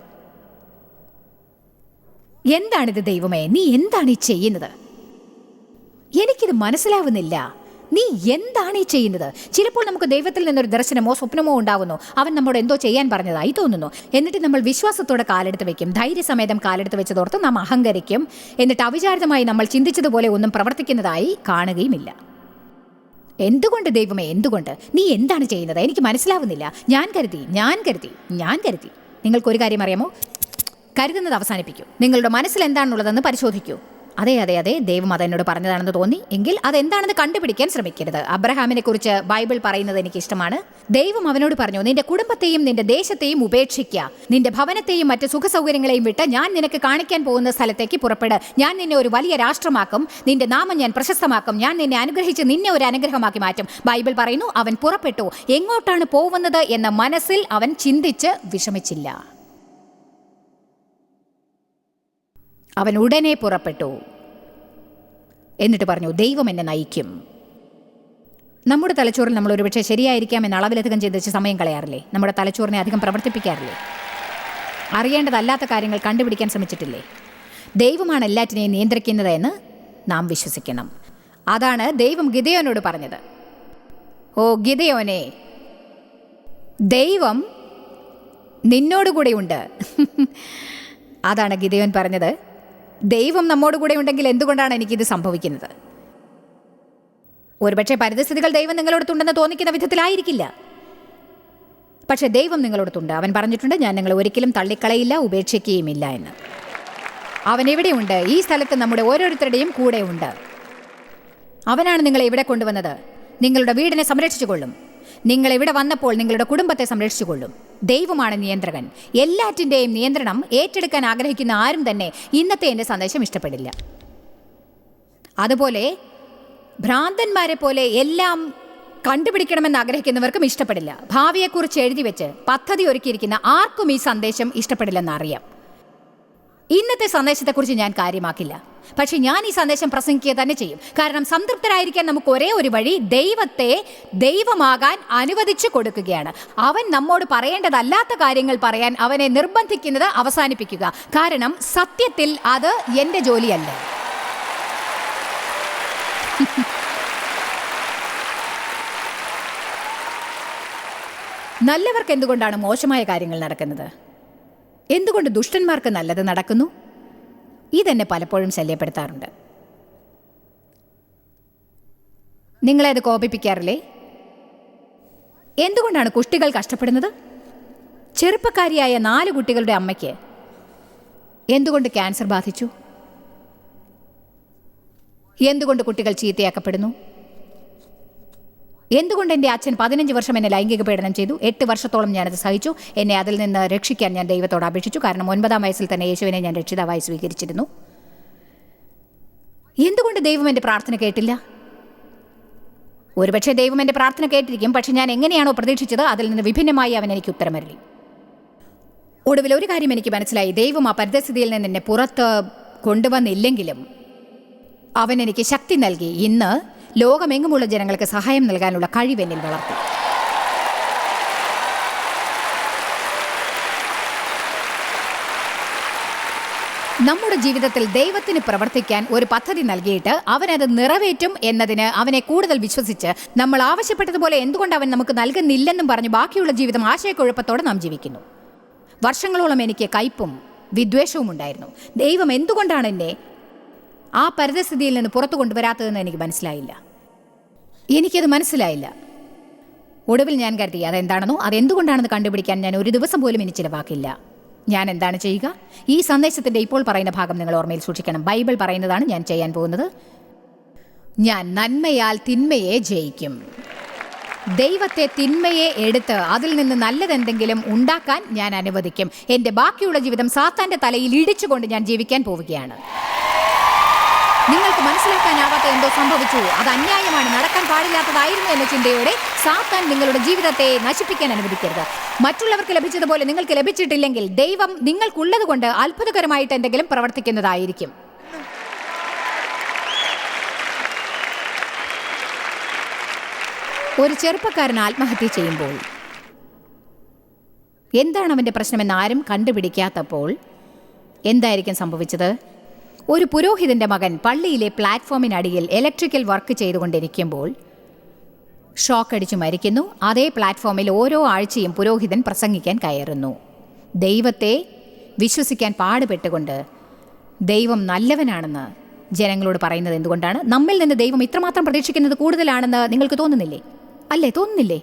എന്താണിത് ദൈവമേ? നീ എന്താണ് ഈ ചെയ്യുന്നത്? എനിക്കിത് മനസ്സിലാവുന്നില്ല. നീ എന്താണ് ഈ ചെയ്യുന്നത്? ചിലപ്പോൾ നമുക്ക് ദൈവത്തിൽ നിന്നൊരു ദർശനമോ സ്വപ്നമോ ഉണ്ടാകുന്നു അവൻ നമ്മോട് എന്തോ ചെയ്യാൻ പറഞ്ഞതായി തോന്നുന്നു. എന്നിട്ട് നമ്മൾ വിശ്വാസത്തോടെ കാലെടുത്ത് വെക്കും. ധൈര്യസമേതം കാലെടുത്ത് വെച്ചതോർത്ത് നാം അഹങ്കരിക്കും. എന്നിട്ട് അവിചാരിതമായി നമ്മൾ ചിന്തിച്ചതുപോലെ ഒന്നും പ്രവർത്തിക്കുന്നതായി കാണുകയുമില്ല. എന്തുകൊണ്ട് ദൈവമേ എന്തുകൊണ്ട്? നീ എന്താണ് ചെയ്യുന്നത്? എനിക്ക് മനസ്സിലാവുന്നില്ല. ഞാൻ കരുതി ഞാൻ കരുതി ഞാൻ കരുതി. നിങ്ങൾക്കൊരു കാര്യം അറിയാമോ? കരുതുന്നത് അവസാനിപ്പിക്കൂ. നിങ്ങളുടെ മനസ്സിൽ എന്താണുള്ളതെന്ന് പരിശോധിക്കൂ. അതെ അതെ അതെ. ദൈവം അതെന്നോട് പറഞ്ഞതാണെന്ന് തോന്നി. എങ്കിൽ അതെന്താണെന്ന് കണ്ടുപിടിക്കാൻ ശ്രമിക്കരുത്. അബ്രഹാമിനെ കുറിച്ച് ബൈബിൾ പറയുന്നത് എനിക്ക് ഇഷ്ടമാണ് ദൈവം അവനോട് പറഞ്ഞു നിന്റെ കുടുംബത്തെയും നിന്റെ ദേശത്തെയും ഉപേക്ഷിക്കുക നിന്റെ ഭവനത്തെയും മറ്റ് സുഖ സൗകര്യങ്ങളെയും വിട്ട് ഞാൻ നിനക്ക് കാണിക്കാൻ പോകുന്ന സ്ഥലത്തേക്ക് പുറപ്പെട്. ഞാൻ നിന്നെ ഒരു വലിയ രാഷ്ട്രമാക്കും. നിന്റെ നാമം ഞാൻ പ്രശസ്തമാക്കും. ഞാൻ നിന്നെ അനുഗ്രഹിച്ച് നിന്നെ ഒരു അനുഗ്രഹമാക്കി മാറ്റും. ബൈബിൾ പറയുന്നു അവൻ പുറപ്പെട്ടു. എങ്ങോട്ടാണ് പോകുന്നത്? എന്ന മനസ്സിൽ അവൻ ചിന്തിച്ച് വിഷമിച്ചില്ല. അവൻ ഉടനെ പുറപ്പെട്ടു. എന്നിട്ട് പറഞ്ഞു ദൈവം എന്നെ നയിക്കും. നമ്മുടെ തലച്ചോറിൽ നമ്മൾ ഒരുപക്ഷെ ശരിയായിരിക്കാം എന്ന് അളവിലധികം ചിന്തിച്ച് സമയം കളയാറില്ലേ? നമ്മുടെ തലച്ചോറിനെ അധികം പ്രവർത്തിപ്പിക്കാറില്ലേ? അറിയേണ്ടതല്ലാത്ത കാര്യങ്ങൾ കണ്ടുപിടിക്കാൻ ശ്രമിച്ചിട്ടില്ലേ? ദൈവമാണ് എല്ലാറ്റിനെയും നിയന്ത്രിക്കുന്നത് എന്ന് നാം വിശ്വസിക്കണം. അതാണ് ദൈവം ഗിതയോനോട് പറഞ്ഞത്. ഓ ഗിതയോനെ ദൈവം നിന്നോടുകൂടെയുണ്ട്. അതാണ് ഗിതയോൻ പറഞ്ഞത്. ദൈവം നമ്മോട് കൂടെ ഉണ്ടെങ്കിൽ എന്തുകൊണ്ടാണ് എനിക്കിത് സംഭവിക്കുന്നത്? ഒരുപക്ഷെ പരിതസ്ഥിതികൾ ദൈവം നിങ്ങളോടത്തുണ്ടെന്ന് തോന്നിക്കുന്ന വിധത്തിലായിരിക്കില്ല. പക്ഷെ ദൈവം നിങ്ങളോടത്തുണ്ട് അവൻ പറഞ്ഞിട്ടുണ്ട് ഞാൻ നിങ്ങളെ ഒരിക്കലും തള്ളിക്കളയില്ല ഉപേക്ഷിക്കുകയുമില്ല എന്ന്. അവൻ എവിടെയുണ്ട്? ഈ സ്ഥലത്ത് നമ്മുടെ ഓരോരുത്തരുടെയും കൂടെ ഉണ്ട് അവനാണ് നിങ്ങളെ ഇവിടെ കൊണ്ടുവന്നത്. നിങ്ങളുടെ വീടിനെ സംരക്ഷിച്ചുകൊള്ളും. നിങ്ങൾ ഇവിടെ വന്നപ്പോൾ നിങ്ങളുടെ കുടുംബത്തെ സംരക്ഷിച്ചുകൊള്ളും. ദൈവമാണ് നിയന്ത്രകൻ. എല്ലാറ്റിന്റെയും നിയന്ത്രണം ഏറ്റെടുക്കാൻ ആഗ്രഹിക്കുന്ന ആരും തന്നെ ഇന്നത്തെ എന്റെ സന്ദേശം ഇഷ്ടപ്പെടില്ല. അതുപോലെ ഭ്രാന്തന്മാരെ പോലെ എല്ലാം കണ്ടുപിടിക്കണമെന്ന് ആഗ്രഹിക്കുന്നവർക്കും ഇഷ്ടപ്പെടില്ല. ഭാവിയെക്കുറിച്ച് എഴുതി വെച്ച് പദ്ധതി ഒരുക്കിയിരിക്കുന്ന ആർക്കും ഈ സന്ദേശം ഇഷ്ടപ്പെടില്ലെന്ന് അറിയാം. ഇന്നത്തെ സന്ദേശത്തെക്കുറിച്ച് ഞാൻ കാര്യമാക്കില്ല. പക്ഷെ ഞാൻ ഈ സന്ദേശം പ്രസംഗിക്കുക തന്നെ ചെയ്യും. കാരണം സംതൃപ്തരായിരിക്കാൻ നമുക്ക് ഒരേ ഒരു വഴി ദൈവത്തെ ദൈവമാകാൻ അനുവദിച്ചു കൊടുക്കുകയാണ്. അവൻ നമ്മോട് പറയേണ്ടതല്ലാത്ത കാര്യങ്ങൾ പറയാൻ അവനെ നിർബന്ധിക്കുന്നത് അവസാനിപ്പിക്കുക. കാരണം സത്യത്തിൽ അത് എന്റെ ജോലിയല്ല. [LAUGHS] നല്ലവർക്ക് എന്തുകൊണ്ടാണ് മോശമായ കാര്യങ്ങൾ നടക്കുന്നത്? എന്തുകൊണ്ട് ദുഷ്ടന്മാർക്ക് നല്ലത് നടക്കുന്നു? ഇതെന്നെ പലപ്പോഴും ശല്യപ്പെടുത്താറുണ്ട്. നിങ്ങളെ അത് കോപിപ്പിക്കാറില്ലേ? എന്തുകൊണ്ടാണ് കുട്ടികൾ കഷ്ടപ്പെടുന്നത്? ചെറുപ്പക്കാരിയായ നാല് കുട്ടികളുടെ അമ്മയ്ക്ക് എന്തുകൊണ്ട് ക്യാൻസർ ബാധിച്ചു? എന്തുകൊണ്ട് കുട്ടികൾ ചീത്തയാക്കപ്പെടുന്നു? എന്തുകൊണ്ട് എന്റെ അച്ഛൻ പതിനഞ്ച് വർഷം എന്നെ ലൈംഗിക പീഡനം ചെയ്തു? എട്ട് വർഷത്തോളം ഞാനത് സഹിച്ചു. എന്നെ അതിൽ നിന്ന് രക്ഷിക്കാൻ ഞാൻ ദൈവത്തോട് അപേക്ഷിച്ചു. കാരണം ഒൻപതാം വയസ്സിൽ തന്നെ യേശുവിനെ ഞാൻ രക്ഷിതാവായി സ്വീകരിച്ചിരുന്നു. എന്തുകൊണ്ട് ദൈവം എന്റെ പ്രാർത്ഥന കേട്ടില്ല? ഒരുപക്ഷെ ദൈവം എന്റെ പ്രാർത്ഥന കേട്ടിരിക്കും. പക്ഷെ ഞാൻ എങ്ങനെയാണോ പ്രതീക്ഷിച്ചത് അതിൽ നിന്ന് വിഭിന്നമായി അവൻ എനിക്ക് ഉത്തരമരളി. ഒടുവിൽ ഒരു കാര്യം എനിക്ക് മനസ്സിലായി. ദൈവം ആ പരിതസ്ഥിതിയിൽ നിന്ന് എന്നെ പുറത്ത് കൊണ്ടുവന്നില്ലെങ്കിലും അവൻ എനിക്ക് ശക്തി നൽകി. ഇന്ന് ലോകമെങ്ങുമുള്ള ജനങ്ങൾക്ക് സഹായം നൽകാനുള്ള കഴിവെന്നിൽ വളർത്തി. നമ്മുടെ ജീവിതത്തിൽ ദൈവത്തിന് പ്രവർത്തിക്കാൻ ഒരു പദ്ധതി നൽകിയിട്ട് അവനത് നിറവേറ്റും എന്നതിന് അവനെ കൂടുതൽ വിശ്വസിച്ച് നമ്മൾ ആവശ്യപ്പെട്ടതുപോലെ എന്തുകൊണ്ട് അവൻ നമുക്ക് നൽകുന്നില്ലെന്നും പറഞ്ഞ് ബാക്കിയുള്ള ജീവിതം ആശയക്കുഴപ്പത്തോടെ നാം ജീവിക്കുന്നു. വർഷങ്ങളോളം എനിക്ക് കയ്പും വിദ്വേഷവും ഉണ്ടായിരുന്നു ദൈവം എന്തുകൊണ്ടാണ് എന്നെ ആ പരിതസ്ഥിതിയിൽ നിന്ന് പുറത്തു കൊണ്ടുവരാത്തതെന്ന് എനിക്ക് മനസ്സിലായില്ല. എനിക്കത് മനസ്സിലായില്ല. ഒടുവിൽ ഞാൻ കരുതി അതെന്താണെന്നോ? അതെന്തുകൊണ്ടാണെന്ന് കണ്ടുപിടിക്കാൻ ഞാൻ ഒരു ദിവസം പോലും ഇനി ചിലവാക്കില്ല. ഞാൻ എന്താണ് ചെയ്യുക? ഈ സന്ദേശത്തിന്റെ ഇപ്പോൾ പറയുന്ന ഭാഗം നിങ്ങൾ ഓർമ്മയിൽ സൂക്ഷിക്കണം. ബൈബിൾ പറയുന്നതാണ് ഞാൻ ചെയ്യാൻ പോകുന്നത്. ഞാൻ നന്മയാൽ തിന്മയെ ജയിക്കും. ദൈവത്തെ തിന്മയെ എടുത്ത് അതിൽ നിന്ന് നല്ലതെന്തെങ്കിലും ഉണ്ടാക്കാൻ ഞാൻ അനുവദിക്കും. എന്റെ ബാക്കിയുള്ള ജീവിതം സാത്താന്റെ തലയിൽ ഇടിച്ചുകൊണ്ട് ഞാൻ ജീവിക്കാൻ പോവുകയാണ്. നിങ്ങൾക്ക് മനസ്സിലാക്കാനാവാത്ത എന്തോ സംഭവിച്ചു. അത് അന്യായമാണ്. നടക്കാൻ പാടില്ലാത്തതായിരുന്നു എന്ന ചിന്തയോടെ സാത്താൻ നിങ്ങളുടെ ജീവിതത്തെ നശിപ്പിക്കാൻ അനുവദിക്കരുത്. മറ്റുള്ളവർക്ക് ലഭിച്ചതുപോലെ നിങ്ങൾക്ക് ലഭിച്ചിട്ടില്ലെങ്കിൽ ദൈവം നിങ്ങൾക്കുള്ളത് കൊണ്ട് അത്ഭുതകരമായിട്ട് എന്തെങ്കിലും പ്രവർത്തിക്കുന്നതായിരിക്കും. ഒരു ചെറുപ്പക്കാരൻ ആത്മഹത്യ ചെയ്യുമ്പോൾ എന്താണ് അവന്റെ പ്രശ്നമെന്ന് ആരും കണ്ടുപിടിക്കാത്തപ്പോൾ എന്തായിരിക്കും സംഭവിച്ചത്? ഒരു പുരോഹിതന്റെ മകൻ പള്ളിയിലെ പ്ലാറ്റ്ഫോമിനടിയിൽ ഇലക്ട്രിക്കൽ വർക്ക് ചെയ്തുകൊണ്ടിരിക്കുമ്പോൾ ഷോക്ക് അടിച്ചു മരിക്കുന്നു. അതേ പ്ലാറ്റ്ഫോമിൽ ഓരോ ആഴ്ചയും പുരോഹിതൻ പ്രസംഗിക്കാൻ കയറുന്നു. ദൈവത്തെ വിശ്വസിക്കാൻ പാടുപെട്ടുകൊണ്ട് ദൈവം നല്ലവനാണെന്ന് ജനങ്ങളോട് പറയുന്നത് എന്തുകൊണ്ടാണ്? നമ്മിൽ നിന്ന് ദൈവം ഇത്രമാത്രം പ്രതീക്ഷിക്കുന്നത് കൂടുതലാണെന്ന് നിങ്ങൾക്ക് തോന്നുന്നില്ലേ? അല്ലേ? തോന്നുന്നില്ലേ?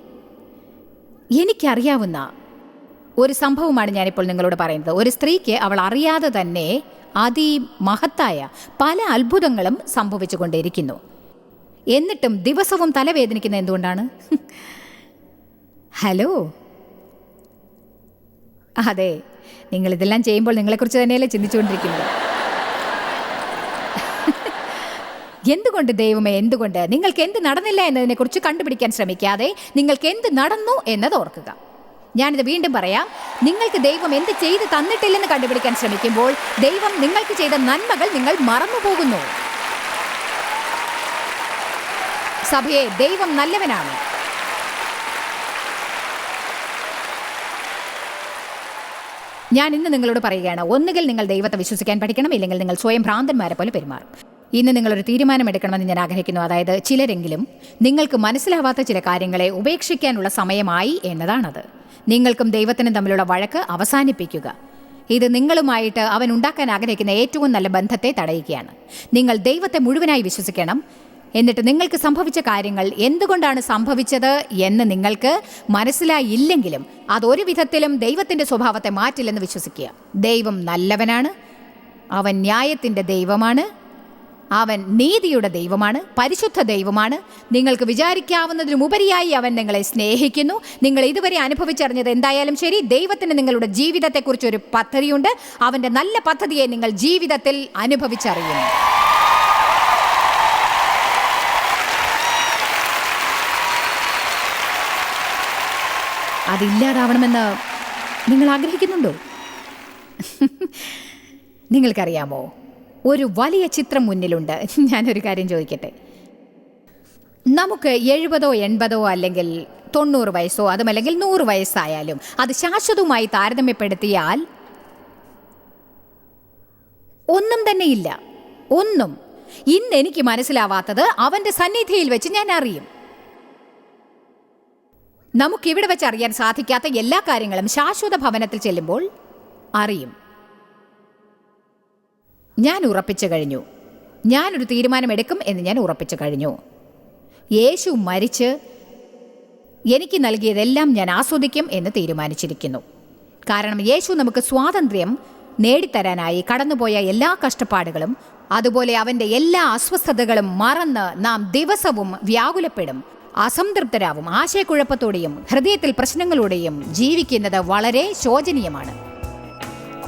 എനിക്കറിയാവുന്ന ഒരു സംഭവമാണ് ഞാനിപ്പോൾ നിങ്ങളോട് പറയുന്നത്. ഒരു സ്ത്രീക്ക് അവൾ അറിയാതെ തന്നെ അതിമഹത്തായ പല അത്ഭുതങ്ങളും സംഭവിച്ചുകൊണ്ടിരിക്കുന്നു എന്നിട്ടും ദിവസവും തലവേദനിക്കുന്ന എന്തുകൊണ്ടാണ്? ഹലോ? അതെ നിങ്ങൾ ഇതെല്ലാം ചെയ്യുമ്പോൾ നിങ്ങളെക്കുറിച്ച് തന്നെയല്ലേ ചിന്തിച്ചുകൊണ്ടിരിക്കുന്നത്? എന്തുകൊണ്ട് ദൈവമേ എന്തുകൊണ്ട്? നിങ്ങൾക്ക് എന്ത് നടന്നില്ല എന്നതിനെക്കുറിച്ച് കണ്ടുപിടിക്കാൻ ശ്രമിക്കാതെ നിങ്ങൾക്ക് എന്ത് നടന്നു എന്നത് ഓർക്കുക. ഞാനിത് വീണ്ടും പറയാം. നിങ്ങൾക്ക് ദൈവം എന്ത് ചെയ്ത് തന്നിട്ടില്ലെന്ന് കണ്ടുപിടിക്കാൻ ശ്രമിക്കുമ്പോൾ ദൈവം നിങ്ങൾക്ക് ചെയ്ത നന്മകൾ നിങ്ങൾ മറന്നുപോകുന്നു. സഭയെ ദൈവം നല്ലവനാണ്. ഞാൻ ഇന്ന് നിങ്ങളോട് പറയുകയാണ് ഒന്നുകിൽ നിങ്ങൾ ദൈവത്തെ വിശ്വസിക്കാൻ പഠിക്കണം ഇല്ലെങ്കിൽ നിങ്ങൾ സ്വയം ഭ്രാന്തന്മാരെ പോലെ പെരുമാറും. ഇന്ന് നിങ്ങളൊരു തീരുമാനമെടുക്കണമെന്ന് ഞാൻ ആഗ്രഹിക്കുന്നു. അതായത് ചിലരെങ്കിലും നിങ്ങൾക്ക് മനസ്സിലാവാത്ത ചില കാര്യങ്ങളെ ഉപേക്ഷിക്കാനുള്ള സമയമായി എന്നതാണത്. നിങ്ങൾക്കും ദൈവത്തിനും തമ്മിലുള്ള വഴക്ക് അവസാനിപ്പിക്കുക. ഇത് നിങ്ങളുമായിട്ട് അവൻ ഉണ്ടാക്കാൻ ആഗ്രഹിക്കുന്ന ഏറ്റവും നല്ല ബന്ധത്തെ തടയുകയാണ്. നിങ്ങൾ ദൈവത്തെ മുഴുവനായി വിശ്വസിക്കണം. എന്നിട്ട് നിങ്ങൾക്ക് സംഭവിച്ച കാര്യങ്ങൾ എന്തുകൊണ്ടാണ് സംഭവിച്ചത് എന്ന് നിങ്ങൾക്ക് മനസ്സിലായില്ലെങ്കിലും അതൊരു വിധത്തിലും ദൈവത്തിന്റെ സ്വഭാവത്തെ മാറ്റില്ലെന്ന് വിശ്വസിക്കുക. ദൈവം നല്ലവനാണ്. അവൻ ന്യായത്തിന്റെ ദൈവമാണ്. അവൻ നീതിയുടെ ദൈവമാണ് പരിശുദ്ധ ദൈവമാണ്. നിങ്ങൾക്ക് വിചാരിക്കാവുന്നതിനുപരിയായി അവൻ നിങ്ങളെ സ്നേഹിക്കുന്നു. നിങ്ങൾ ഇതുവരെ അനുഭവിച്ചറിഞ്ഞത് എന്തായാലും ശരി. ദൈവത്തിന് നിങ്ങളുടെ ജീവിതത്തെക്കുറിച്ച് ഒരു പദ്ധതിയുണ്ട്. അവന്റെ നല്ല പദ്ധതിയെ നിങ്ങൾ ജീവിതത്തിൽ അനുഭവിച്ചറിയുന്നു. അതില്ലാതാവണമെന്ന് നിങ്ങൾ ആഗ്രഹിക്കുന്നുണ്ടോ? [LAUGHS] നിങ്ങൾക്കറിയാമോ? ഒരു വലിയ ചിത്രം മുന്നിലുണ്ട്. ഞാനൊരു കാര്യം ചോദിക്കട്ടെ? നമുക്ക് എഴുപതോ എൺപതോ അല്ലെങ്കിൽ തൊണ്ണൂറ് വയസ്സോ അതുമല്ലെങ്കിൽ നൂറ് വയസ്സായാലും അത് ശാശ്വതവുമായി താരതമ്യപ്പെടുത്തിയാൽ ഒന്നും തന്നെയില്ല ഒന്നും. ഇന്ന് എനിക്ക് മനസ്സിലാവാത്തത് അവന്റെ സന്നിധിയിൽ വെച്ച് ഞാൻ അറിയും. നമുക്കിവിടെ വെച്ച് അറിയാൻ സാധിക്കാത്ത എല്ലാ കാര്യങ്ങളും ശാശ്വത ഭവനത്തിൽ ചെല്ലുമ്പോൾ അറിയും. ഞാൻ ഉറപ്പിച്ചു കഴിഞ്ഞു. ഞാനൊരു തീരുമാനമെടുക്കും എന്ന് ഞാൻ ഉറപ്പിച്ചു കഴിഞ്ഞു. യേശു മരിച്ച് എനിക്ക് നൽകിയതെല്ലാം ഞാൻ ആസ്വദിക്കും എന്ന് തീരുമാനിച്ചിരിക്കുന്നു. കാരണം യേശു നമുക്ക് സ്വാതന്ത്ര്യം നേടിത്തരാനായി കടന്നുപോയ എല്ലാ കഷ്ടപ്പാടുകളും അതുപോലെ അവന്റെ എല്ലാ അസ്വസ്ഥതകളും മറന്ന് നാം ദിവസവും വ്യാകുലപ്പെടും അസംതൃപ്തരാവും ആശയക്കുഴപ്പത്തോടെയും ഹൃദയത്തിൽ പ്രശ്നങ്ങളോടെയും ജീവിക്കുന്നത് വളരെ ശോചനീയമാണ്.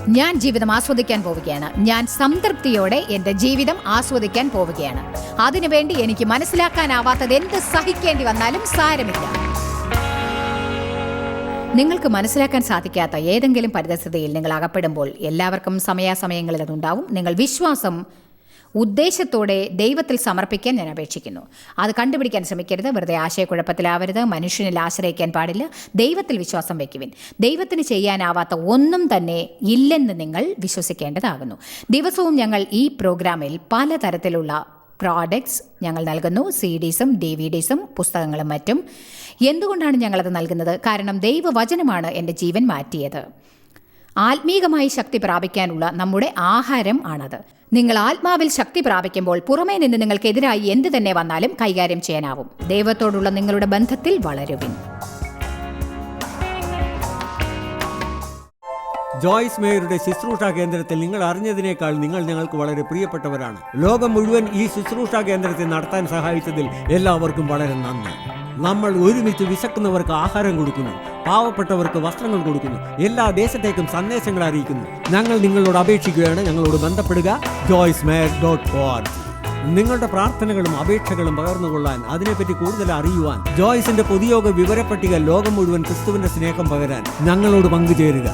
ഞാൻ ജീവിതം ആസ്വദിക്കാൻ പോവുകയാണ്. ഞാൻ സംതൃപ്തിയോടെ എന്റെ ജീവിതം ആസ്വദിക്കാൻ പോവുകയാണ്. അതിനുവേണ്ടി എനിക്ക് മനസ്സിലാക്കാനാവാത്തത് എന്ത് സഹിക്കേണ്ടി വന്നാലും സാരമില്ല. നിങ്ങൾക്ക് മനസ്സിലാക്കാൻ സാധിക്കാത്ത ഏതെങ്കിലും പരിതസ്ഥിതിയിൽ നിങ്ങൾ അകപ്പെടുമ്പോൾ എല്ലാവർക്കും സമയാസമയങ്ങളിൽ അതുണ്ടാവും. നിങ്ങൾ വിശ്വാസം ഉദ്ദേശത്തോടെ ദൈവത്തിൽ സമർപ്പിക്കാൻ ഞാൻ അപേക്ഷിക്കുന്നു. അത് കണ്ടുപിടിക്കാൻ ശ്രമിക്കരുത്. വെറുതെ ആശയക്കുഴപ്പത്തിലാവരുത്. മനുഷ്യനിൽ ആശ്രയിക്കാൻ പാടില്ല. ദൈവത്തിൽ വിശ്വാസം വയ്ക്കുവിൻ. ദൈവത്തിന് ചെയ്യാനാവാത്ത ഒന്നും തന്നെ ഇല്ലെന്ന് നിങ്ങൾ വിശ്വസിക്കേണ്ടതാകുന്നു. ദിവസവും ഞങ്ങൾ ഈ പ്രോഗ്രാമിൽ പലതരത്തിലുള്ള പ്രോഡക്ട്സ് ഞങ്ങൾ നൽകുന്നു. സി ഡീസും ഡി വി ഡീസും പുസ്തകങ്ങളും മറ്റും. എന്തുകൊണ്ടാണ് ഞങ്ങളത് നൽകുന്നത്? കാരണം ദൈവവചനമാണ് എന്റെ ജീവൻ മാറ്റിയത്. ആത്മീകമായി ശക്തി പ്രാപിക്കാനുള്ള നമ്മുടെ ആഹാരം ആണത്. നിങ്ങൾ ആത്മാവിൽ ശക്തി പ്രാപിക്കുമ്പോൾ പുറമേ നിന്ന് നിങ്ങൾക്കെതിരായി എന്ത് തന്നെ വന്നാലും കൈകാര്യം ചെയ്യാനാവും. ദൈവത്തോടുള്ള നിങ്ങളുടെ ബന്ധത്തിൽ വളരുവിൻ. ജോയ്സ് മേയറുടെ ശുശ്രൂഷ കേന്ദ്രത്തിൽ നിങ്ങൾ അറിഞ്ഞതിനേക്കാൾ നിങ്ങൾ ഞങ്ങൾക്ക് വളരെ പ്രിയപ്പെട്ടവരാണ്. ലോകം മുഴുവൻ ഈ ശുശ്രൂഷ കേന്ദ്രത്തെ നടത്താൻ സഹായിച്ചതിൽ എല്ലാവർക്കും വളരെ നന്ദി. നമ്മൾ ഒരുമിച്ച് വിശക്കുന്നവർക്ക് ആഹാരം കൊടുക്കുന്നു. പാവപ്പെട്ടവർക്ക് വസ്ത്രങ്ങൾ കൊടുക്കുന്നു. എല്ലാ ദേശത്തേക്കും സന്ദേശങ്ങൾ അറിയിക്കുന്നു. ഞങ്ങൾ നിങ്ങളോട് അപേക്ഷിക്കുകയാണ്. ഞങ്ങളോട് ബന്ധപ്പെടുക. ജോയ്സ് നിങ്ങളുടെ പ്രാർത്ഥനകളും അപേക്ഷകളും പകർന്നുകൊള്ളാൻ അതിനെപ്പറ്റി കൂടുതൽ അറിയുവാൻ ജോയ്സിന്റെ പൊതുയോഗ വിവരപ്പട്ടിക ലോകം മുഴുവൻ ക്രിസ്തുവിന്റെ സ്നേഹം പകരാൻ ഞങ്ങളോട് പങ്കുചേരുക.